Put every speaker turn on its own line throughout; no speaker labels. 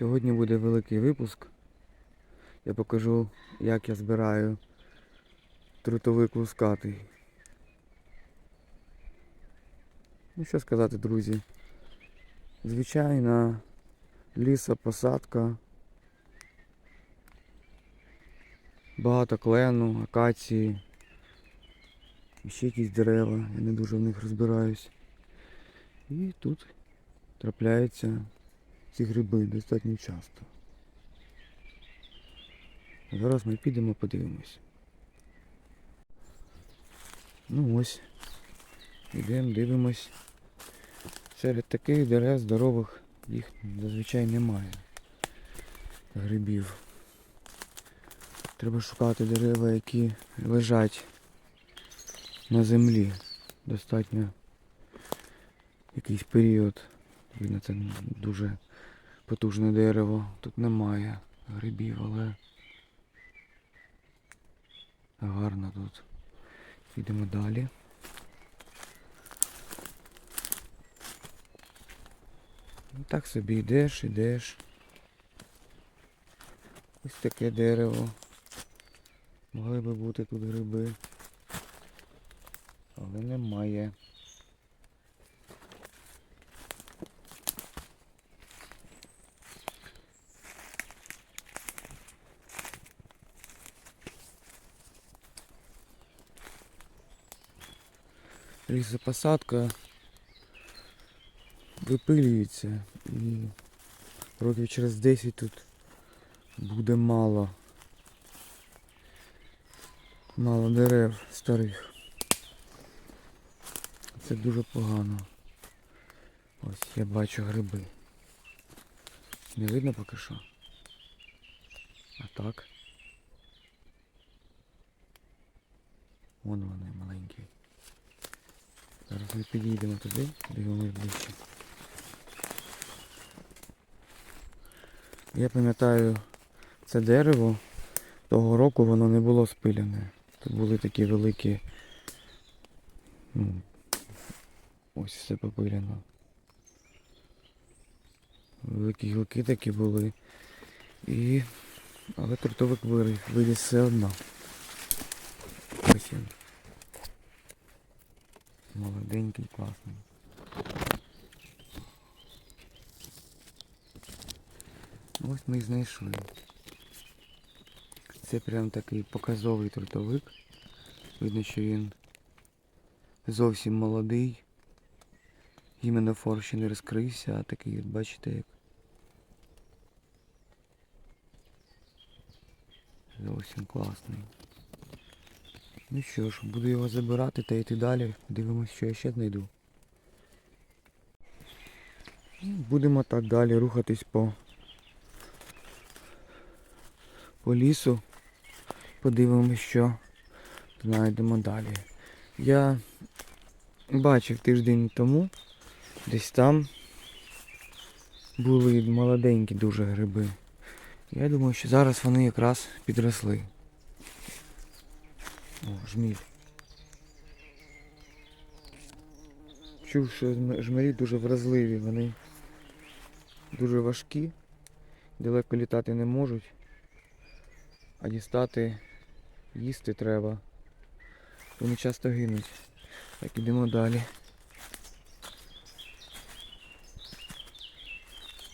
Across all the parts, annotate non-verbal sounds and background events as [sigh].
Сьогодні буде великий випуск. Я покажу, як я збираю трутовик лускатий. Ну що сказати, друзі. Звичайна лісопосадка. Багато клену, акації. І ще якісь дерева, я не дуже в них розбираюсь. І тут трапляються ці гриби достатньо часто. Зараз ми підемо подивимось. Ну ось. Йдемо, дивимось. Серед таких дерев здорових їх зазвичай немає. Грибів. Треба шукати дерева, які лежать на землі. Достатньо якийсь період. Видно, це дуже потужне дерево. Тут немає грибів, але гарно тут. Йдемо далі. Ну, так собі йдеш, йдеш. Ось таке дерево. Могли би бути тут гриби. Але немає. Лісопосадка випилюється і років через 10 тут буде мало. Мало дерев старих. Це дуже погано. Ось я бачу гриби. Не видно поки що. А так. Вон вони маленькі. Зараз ми підійдемо туди, дивимось ближче. Я пам'ятаю це дерево, того року воно не було спиляне. Тут були такі великі. Ну, ось все попиляно. Великі гілки такі були. І... Але трутовик виріс, все одно. Ось. Молоденький, класний. Ось ми і знайшли. Це прям такий показовий трутовик. Видно, що він зовсім молодий. Гіменофор ще не розкрився, а такий, бачите, як. Зовсім класний. Ну що ж, буду його забирати та йти далі. Дивимось, що я ще знайду. Будемо так далі рухатись по, по лісу. Подивимось, що знайдемо далі. Я бачив тиждень тому, десь там були молоденькі дуже гриби. Я думаю, що зараз вони якраз підросли. О, жміль. Чув, що жмелі дуже вразливі, вони дуже важкі, далеко літати не можуть, а дістати їсти треба. Вони часто гинуть. Так, ідемо далі.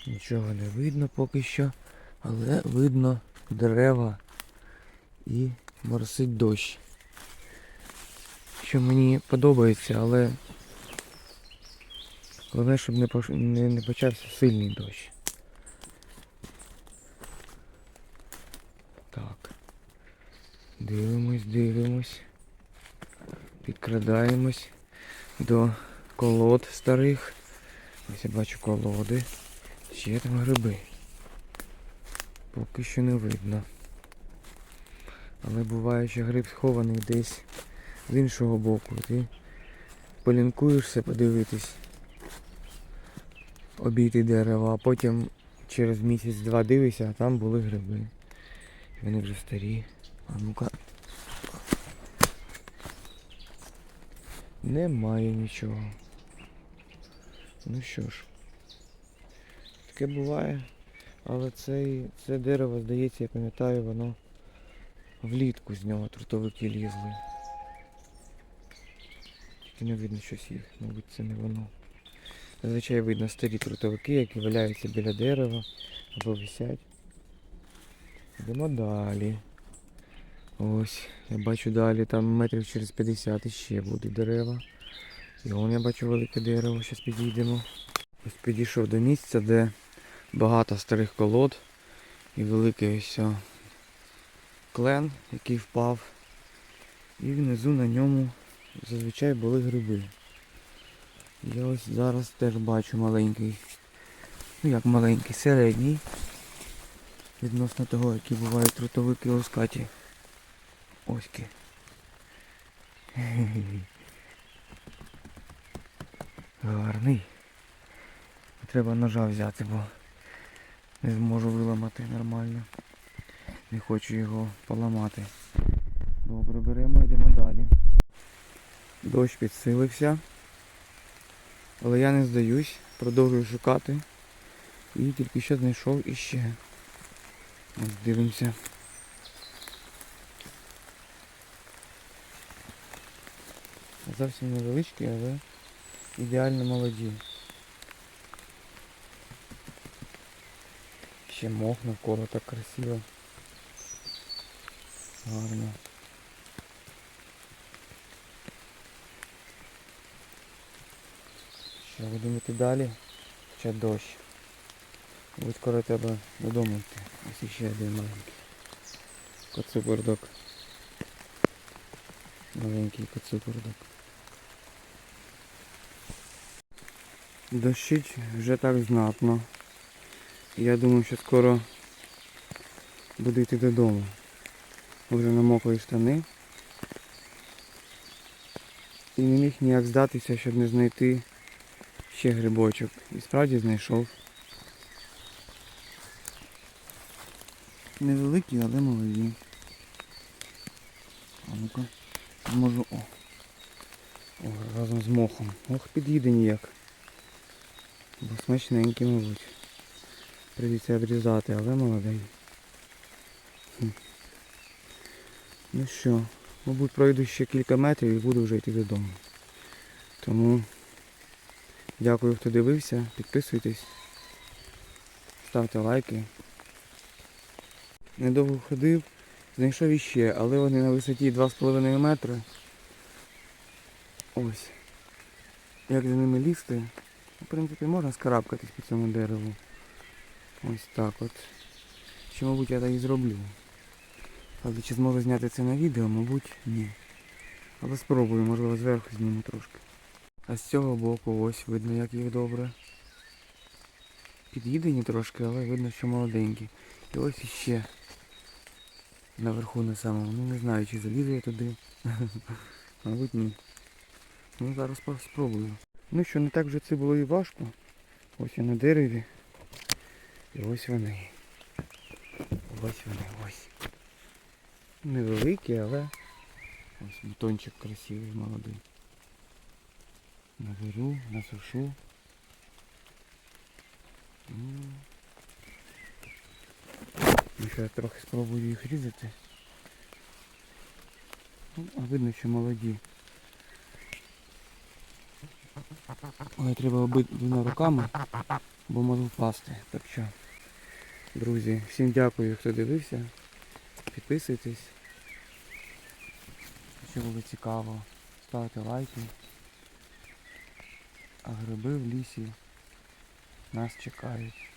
Нічого не видно поки що, але видно дерева і моросить дощ що мені подобається, але головне, щоб не, пош... не, не почався сильний дощ. Так. Дивимось, дивимось. Підкрадаємось до колод старих. Ось я бачу колоди. Ще там гриби. Поки що не видно. Але буває, що гриб схований десь з іншого боку. Ти полінкуєшся подивитись, обійти дерева, а потім через місяць-два дивишся, а там були гриби. Вони вже старі. А ну-ка. Немає нічого. Ну що ж, таке буває. Але цей, це дерево, здається, я пам'ятаю, воно влітку з нього трутовики лізли. Тільки не видно щось їх, мабуть, це не воно. Зазвичай видно старі трутовики, які валяються біля дерева або висять. Йдемо далі. Ось, я бачу далі, там метрів через 50 іще будуть дерева. І вон я бачу велике дерево, зараз підійдемо. Ось підійшов до місця, де багато старих колод і великий ось клен, який впав. І внизу на ньому зазвичай були гриби. Я ось зараз теж бачу маленький, ну як маленький, середній. Відносно того, які бувають трутовики лускаті. Оськи. Гарний. Треба ножа взяти, бо не зможу виламати нормально. Не хочу його поламати. Добре, беремо, йдемо далі. Дощ підсилився. Але я не здаюсь, продовжую шукати. І тільки що знайшов іще. Ось дивимося. Зовсім невеличкі, але ідеально молоді. Ще мох навколо так красиво. Гарно. Що, будемо йти далі? Ще дощ. Будь скоро треба додому йти. Ось ще один маленький. Коцюбордок. Маленький коцюбордок. Дощить вже так знатно. Я думаю, що скоро буду йти додому. Вже намокли штани. І не міг ніяк здатися, щоб не знайти ще грибочок. І справді знайшов. Невеликі, але молоді. А ну-ка, можу. О. О, разом з мохом. Ох, під'їде ніяк. Бо смачненький, мабуть. Прийдеться обрізати, але молодий. Ну що, мабуть, пройду ще кілька метрів і буду вже йти додому. Тому дякую, хто дивився, підписуйтесь, ставте лайки. Недовго ходив, знайшов іще, але вони на висоті 2,5 метри. Ось. Як за ними лізти? В принципі, можна скарабкатись по цьому дереву. Ось так от. Що, мабуть, я так і зроблю. Але чи зможу зняти це на відео, мабуть, ні. Але спробую, можливо, зверху зніму трошки. А з цього боку ось видно, як їх добре. Під'їдені трошки, але видно, що молоденькі. І ось іще наверху на самому. Ну не знаю, чи залізу я туди. [laughs] Мабуть, ні. Ну зараз спробую. Ну що, не так вже це було і важко. Ось я на дереві. І ось вони. Ось вони, ось. Невеликі, але ось бутончик красивий, молодий. Наберу, насушу. Ну, ну, ще я трохи спробую їх різати. Ну, а видно, що молоді. Але треба обидвома руками, бо можу впасти. Так що, друзі, всім дякую, хто дивився. Підписуйтесь. Якщо було цікаво, ставте лайки. А гриби в лісі нас чекають.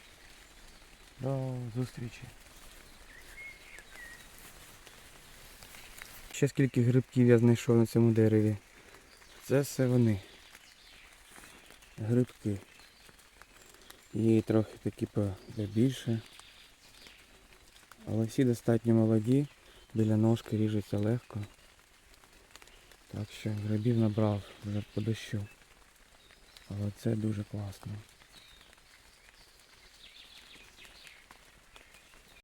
До зустрічі. Ще скільки грибків я знайшов на цьому дереві. Це все вони. Грибки. Є трохи такі побільше. Але всі достатньо молоді, біля ножки ріжуться легко. Так що грибів набрав вже по дощу. Але це дуже класно.